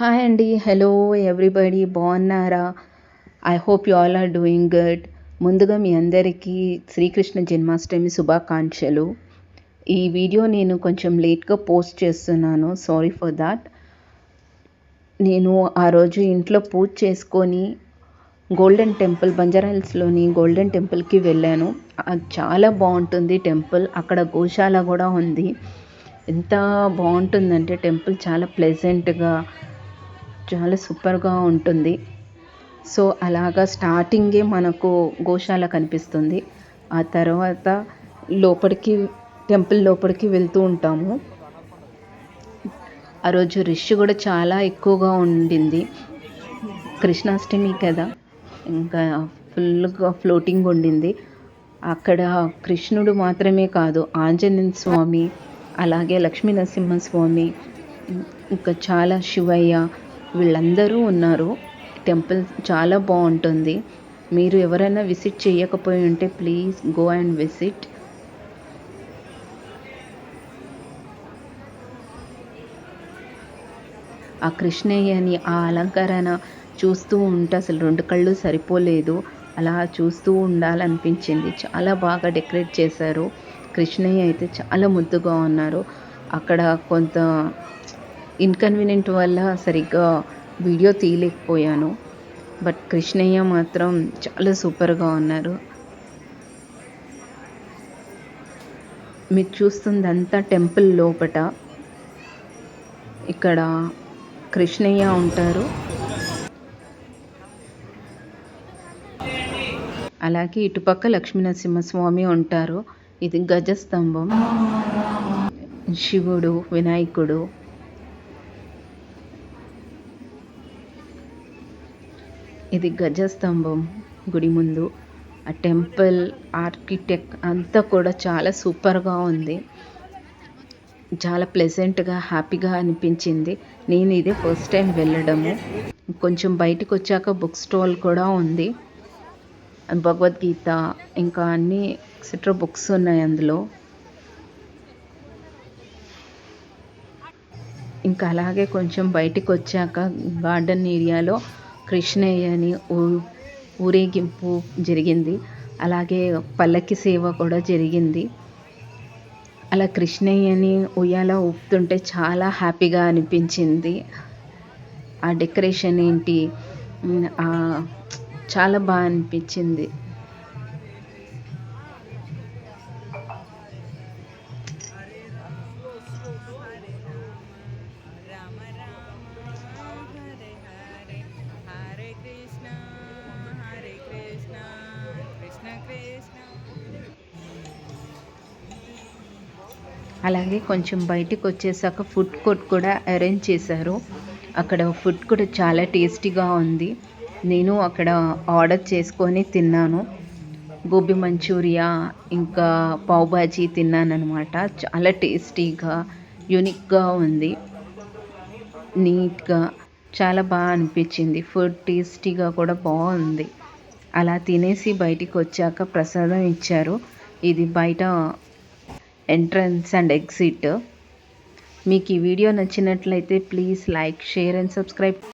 Hi అండి hello everybody బాగున్నారా? I hope you all are doing good ముందుగా మీ అందరికీ శ్రీకృష్ణ జన్మాష్టమి శుభాకాంక్షలు. ఈ వీడియో నేను కొంచెం లేట్గా పోస్ట్ చేస్తున్నాను. సారీ ఫర్ దాట్ నేను ఆ రోజు ఇంట్లో పూజ చేసుకొని గోల్డెన్ టెంపుల్ బంజారాహిల్స్లోని గోల్డెన్ టెంపుల్కి వెళ్ళాను. అది చాలా బాగుంటుంది టెంపుల్. అక్కడ గోశాల కూడా ఉంది. ఎంత బాగుంటుందంటే టెంపుల్ చాలా ప్లెజెంట్గా చాలా సూపర్గా ఉంటుంది. సో అలాగా స్టార్టింగే మనకు గోశాల కనిపిస్తుంది. ఆ తర్వాత లోపలికి టెంపుల్ లోపలికి వెళ్తూ ఉంటాము. ఆ రోజు రష్ కూడా చాలా ఎక్కువగా ఉండింది. కృష్ణాష్టమి కదా ఇంకా ఫుల్గా ఫ్లోటింగ్ ఉండింది. అక్కడ కృష్ణుడు మాత్రమే కాదు ఆంజనేయ స్వామి అలాగే లక్ష్మీ నరసింహస్వామి ఇంకా చాలా శివయ్య వీళ్ళందరూ ఉన్నారు. టెంపుల్ చాలా బాగుంటుంది. మీరు ఎవరైనా విజిట్ చేయకపోయి ఉంటే ప్లీజ్ గో అండ్ విజిట్ ఆ కృష్ణయ్యని ఆ అలంకరణ చూస్తూ ఉంటే అసలు రెండు కళ్ళు సరిపోలేదు. అలా చూస్తూ ఉండాలనిపించింది. చాలా బాగా డెకరేట్ చేశారు. కృష్ణయ్య అయితే చాలా ముద్దుగా ఉన్నారు. అక్కడ కొంత ఇన్కన్వీనియంట్ వల్ల సరిగ్గా వీడియో తీయలేకపోయాను. బట్ కృష్ణయ్య మాత్రం చాలా సూపర్గా ఉన్నారు. మీరు చూస్తుందంతా టెంపుల్ లోపట. ఇక్కడ కృష్ణయ్య ఉంటారు. అలాగే ఇటుపక్క లక్ష్మీనరసింహస్వామి ఉంటారు. ఇది గజస్తంభం. శివుడు వినాయకుడు ఇది గజస్తంభం గుడి ముందు. ఆ టెంపుల్ ఆర్కిటెక్ట్ అంతా కూడా చాలా సూపర్గా ఉంది. చాలా ప్లెజెంట్గా హ్యాపీగా అనిపించింది. నేను ఇదే ఫస్ట్ టైం వెళ్ళడము. కొంచెం బయటకు వచ్చాక బుక్ స్టాల్ కూడా ఉంది. భగవద్గీత ఇంకా అన్ని ఎక్సెట్రా బుక్స్ ఉన్నాయి అందులో. ఇంకా అలాగే కొంచెం బయటకు వచ్చాక గార్డెన్ ఏరియాలో కృష్ణయ్యని ఊ ఊరేగింపు జరిగింది. అలాగే పల్లకి సేవ కూడా జరిగింది. అలా కృష్ణయ్యని ఉయ్యాల ఊపుతుంటే చాలా హ్యాపీగా అనిపించింది. ఆ డెకరేషన్ ఏంటి? చాలా బాగా అనిపించింది. అలాగే కొంచెం బయటికి వచ్చేసాక ఫుడ్ కోర్ట్ కూడా అరేంజ్ చేశారు. అక్కడ ఫుడ్ కూడా చాలా టేస్టీగా ఉంది. నేను అక్కడ ఆర్డర్ చేసుకొని తిన్నాను. గోబీ మంచూరియా ఇంకా పావ్ బాజీ అనమాట చాలా టేస్టీగా యూనిక్గా ఉంది. నీట్గా చాలా బాగా అనిపించింది. ఫుడ్ టేస్టీగా కూడా బాగుంది. అలా తినేసి బయటికి వచ్చాక ప్రసాదం ఇచ్చారు. ఇది బయట ఎంట్రన్స్ అండ్ ఎగ్జిట్. మీకు ఈ వీడియో నచ్చినట్లయితే please like share and subscribe.